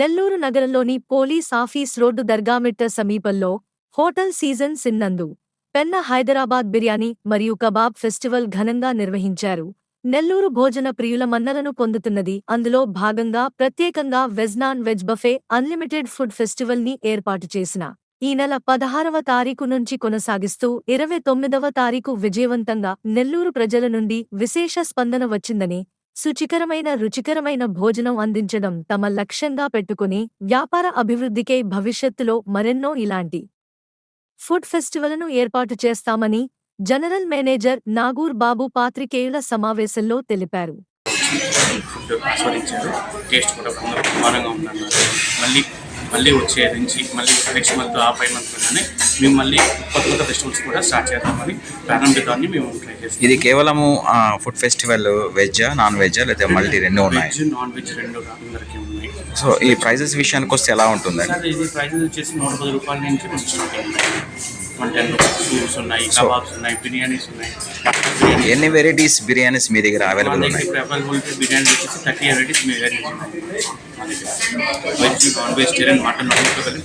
నెల్లూరు నగరంలోని police office road Dargamitta సమీపంలో hotel season సిన్నందు పెన్న హైదరాబాద్ బిర్యానీ మరియు కబాబ్ ఫెస్టివల్ ఘనంగా నిర్వహించారు. నెల్లూరు భోజన ప్రియుల మన్నలను పొందుతున్నది. అందులో భాగంగా ప్రత్యేకంగా veg non veg buffet unlimited food ఫెస్టివల్ని ఏర్పాటు చేసిన ఈ నెల పదహారవ తారీఖు నుంచి కొనసాగిస్తూ ఇరవై తొమ్మిదవ తారీఖు విజయవంతంగా నెల్లూరు ప్రజల నుండి విశేష స్పందన వచ్చిందని శుచికరమైన రుచికరమైన భోజనం అందించడం తమ లక్ష్యంగా పెట్టుకుని వ్యాపార అభివృద్ధికై భవిష్యత్తులో మరెన్నో ఇలాంటి ఫుడ్ ఫెస్టివల్ను ఏర్పాటు చేస్తామని జనరల్ మేనేజర్ నాగూర్ బాబు పాత్రికేయుల సమావేశంలో తెలిపారు. ఫుడ్ ఆస్వాదించారు టేస్ట్ కూడా బ్రహ్మాండంగా ఉందన్నారు. మళ్ళీ మళ్ళీ వచ్చే నుంచి మళ్ళీ నెక్స్ట్ మంత్ ఆ పై మంత్లోనే మేము మళ్ళీ కొత్త కొత్త ఫెస్టివల్స్ కూడా స్టార్ట్ చేద్దామని ప్రారంభిద్దాన్ని మేము ట్రై చేస్తాం ఇది కేవలము ఫుడ్ ఫెస్టివల్ వెజ్జా నాన్ వెజ్జా లేదా మల్టీ రెండు ఉన్నాయి? వెజ్ నాన్ వెజ్ రెండు అందరికీ ఉన్నాయి. సో ఈ ప్రైజెస్ విషయానికి వస్తే ఎలా ఉంటుందండి? సార్ ఇది ప్రైజెస్ వచ్చేసి నూట పది రూపాయల నుంచి వన్ టెన్ రూపీస్ ఉన్నాయి కబాబ్స్ ఉన్నాయి బిర్యానీస్ ఉన్నాయి. ఎన్ని వెరైటీస్ బిర్యానీస్ మీ దగ్గర అవైలబుల్ ఉన్నాయి? అవైలబిలిటీ బిర్యానీ వచ్చేసి థర్టీ వెరైటీస్ మీ వెరైటీస్ ఉన్నాయి. Veg non vegetarian mutton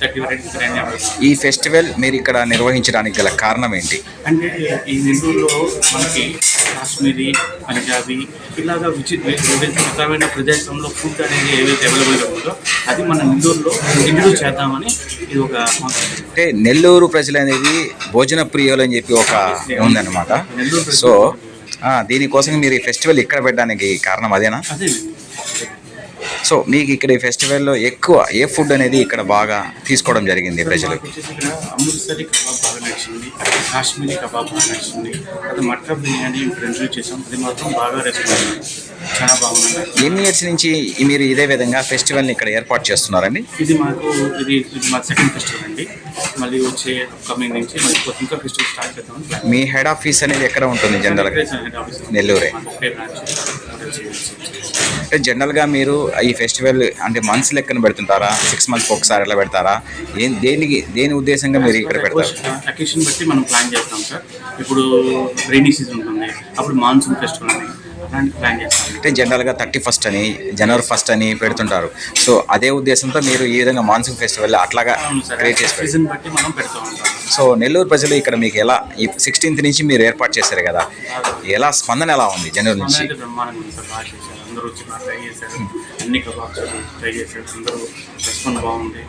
thirty varieties biryani ఈ ఫెస్టివల్ మీరు ఇక్కడ నిర్వహించడానికి గల కారణం ఏంటి? అంటే ఈ నెల్లూరులో మనకి కాశ్మీరీ పంజాబీ ఇలాగా విచి విభిన్నమైన ప్రదేశంలో ఫుడ్ అనేది ఏదైతే అవైలబుల్గా ఉందో అది మన నెల్లూరులో ఇంట్రడ్యూస్ చేద్దామని ఇది ఒక అంటే నెల్లూరు ప్రజలు అనేది భోజన ప్రియులు అని చెప్పి ఒక ఉందన్నమాట. సో దీనికోసం మీరు ఈ ఫెస్టివల్ ఇక్కడ పెట్టడానికి కారణం అదేనా? అదే. సో మీకు ఇక్కడ ఈ ఫెస్టివల్లో ఎక్కువ ఏ ఫుడ్ అనేది ఇక్కడ బాగా తీసుకోవడం జరిగింది ప్రజలు అమృత్సరి కబాబ్ బాగా నచ్చింది కాశ్మీరీ కబాబ్ బాగా నచ్చింది అది మట్కా బిర్యానీ ఇంట్రడ్యూస్ చేసాం. అది మాత్రం బాగా రెస్పాన్స్ చాలా బాగుంది. ఎన్ని ఇయర్స్ నుంచి మీరు ఇదే విధంగా ఫెస్టివల్ని ఇక్కడ ఏర్పాటు చేస్తున్నారండి? ఇది మాకు ఇది ఇది మా సెకండ్ ఫెస్టివల్ అండి. మళ్ళీ వచ్చే అప్కమింగ్ నుంచి మళ్ళీ ఇంకా ఫెస్టివల్ స్టార్ట్ ప్లాన్ మీ హెడ్ ఆఫీస్ అనేది ఎక్కడ ఉంటుంది జనరల్గా నెల్లూరే. అంటే జనరల్గా మీరు ఈ ఫెస్టివల్ అంటే మంత్స్ లెక్కన పెడుతుంటారా? సిక్స్ మంత్స్కి ఒకసారి ఎలా పెడతారా? ఏం దేనికి దేని ఉద్దేశంగా మీరు ఇక్కడ పెడతారు? అకేషన్ బట్టి మనం ప్లాన్ చేస్తాం సార్ ఇప్పుడు రైనీ సీజన్ ఉంటుంది అప్పుడు మాన్సూన్ ఫెస్టివల్ చేస్తాం అంటే జనరల్గా థర్టీ ఫస్ట్ అని జనవరి ఫస్ట్ అని పెడుతుంటారు. సో అదే ఉద్దేశంతో మీరు ఈ విధంగా మాన్సూన్ ఫెస్టివల్ అట్లాగా క్రియేట్ చేసి సో నెల్లూరు ప్రజలు ఇక్కడ మీకు ఎలా ఈ సిక్స్టీన్త్ నుంచి మీరు ఏర్పాటు చేశారు కదా ఎలా స్పందన ఎలా ఉంది జనవరి నుంచి? అందరూ వచ్చి ట్రై చేశారు. అన్ని కబాబ్స్ ట్రై చేశారు. అందరూ రెస్పాన్స్ బాగుంది.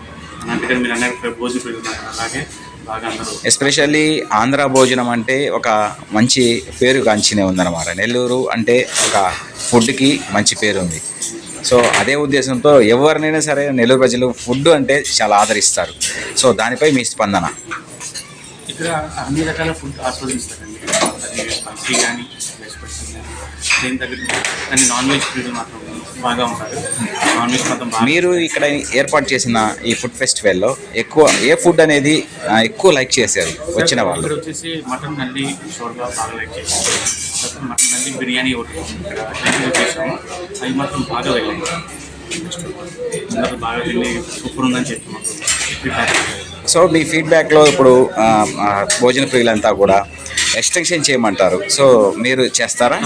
అందుకని మీరు అన్నట్టు భోజనం పెడుతున్నారు. అలాగే ఎస్పెషల్లీ ఆంధ్ర భోజనం అంటే ఒక మంచి పేరు గాంచినే ఉందన్నమాట. నెల్లూరు అంటే ఒక ఫుడ్కి మంచి పేరు ఉంది. సో అదే ఉద్దేశంతో ఎవరినైనా సరే నెల్లూరు ప్రజలు ఫుడ్ అంటే చాలా ఆదరిస్తారు. సో దానిపై మీ స్పందన? ఇక్కడ అన్ని రకాల ఫుడ్ ఆస్వాదిస్తారండి. దేని తగ్గట్టు కానీ నాన్ వెజ్ ఫుడ్ మాత్రం బాగా ఉంటారు. నాన్ వెజ్ మాత్రం బాగా మీరు ఇక్కడ ఏర్పాటు చేసిన ఈ ఫుడ్ ఫెస్టివల్లో ఎక్కువ ఏ ఫుడ్ అనేది ఎక్కువ లైక్ చేశారు వచ్చిన వాళ్ళు? ఇక్కడ వచ్చేసి మటన్ నల్లి షోర్గా బాగా లైక్ తర్వాత మటన్ నల్లి బిర్యానీ ఒకటి ఇక్కడ. చేసాము అవి మాత్రం బాగా వెళ్ళాయి అందరూ బాగా తిని సూపర్ ఉందని చెప్పి మాకు. సో మీ ఫీడ్బ్యాక్లో ఇప్పుడు భోజన ప్రియులంతా కూడా ఎక్స్టెన్షన్ చేయమంటారు. సో మీరు చేస్తారా?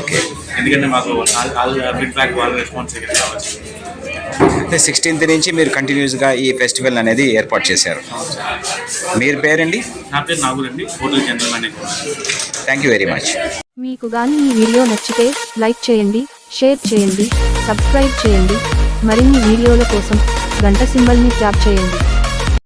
ఓకే. ఎందుకంటే మాకు ఫీడ్బ్యాక్ వాళ్ళ రెస్పాన్స్ కావచ్చు. అయితే సిక్స్టీన్త్ నుంచి మీరు కంటిన్యూస్గా ఈ ఫెస్టివల్ అనేది ఏర్పాటు చేశారు. మీరు పేరండి? నా పేరు నాగుల్ అండి. Hotel general manager. Thank you very much మీకు గాని ఈ వీడియో నచ్చితే లైక్ చేయండి షేర్ చేయండి సబ్స్క్రైబ్ చేయండి. మరిన్ని వీడియోల కోసం గంట సింబల్ని ట్యాప్ చేయండి.